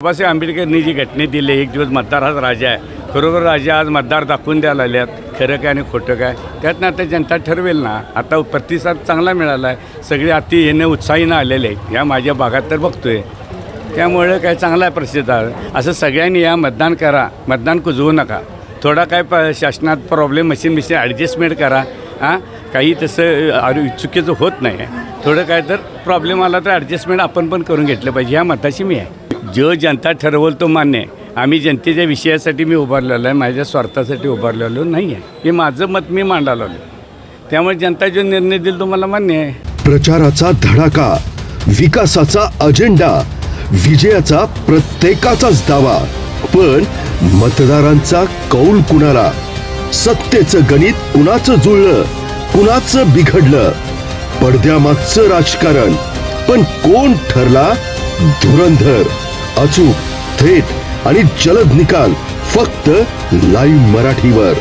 बाबासाहेब आंबेडकरनी जी घटने दिली एक दिवस मतदार हाच राजा आहे. खरोखर राजा आज मतदार दाखवून द्यायला लागल्यात खरं काय आणि खोटं काय? त्यातनं आता जनता ठरवेल ना. आता प्रतिसाद चांगला मिळाला आहे. सगळे अति येणं उत्साहीनं आलेले आहेत. या माझ्या भागात तर बघतोय. त्यामुळे काय चांगला आहे प्रतिसाद असं सगळ्यांनी या मतदान करा. मतदान कुजवू नका. थोडा काय प शासनात प्रॉब्लेम मशीन मिशीन ॲडजस्टमेंट करा. हां? काही तसं आरो चुकीचं होत नाही. थोडं काय तर प्रॉब्लेम आला तर ॲडजस्टमेंट आपण पण करून घेतलं पाहिजे. ह्या मताशी मी आहे. जो जनता ठरवल तो मान्य आहे. आम्ही जनतेच्या विषयासाठी मी उभारलेलो आहे माझ्या स्वार्थासाठी उभारलेलो नाही आहे. हे माझं मत मी मांडायला आलो त्यामुळे जनता जो निर्णय देईल तो मला मान्य आहे. प्रचाराचा धडाका विकासाचा अजेंडा विजयाचा प्रत्येकाचाच दावा. पण मतदारांचा कौल कुणाला? सत्तेचं गणित कुणाचं जुळलं कुणाचं बिघडलं? पडद्यामागचं राजकारण. पण कोण ठरला? धुरंधर. अचूक थेट आणि जलद निकाल फक्त लाईव्ह मराठीवर.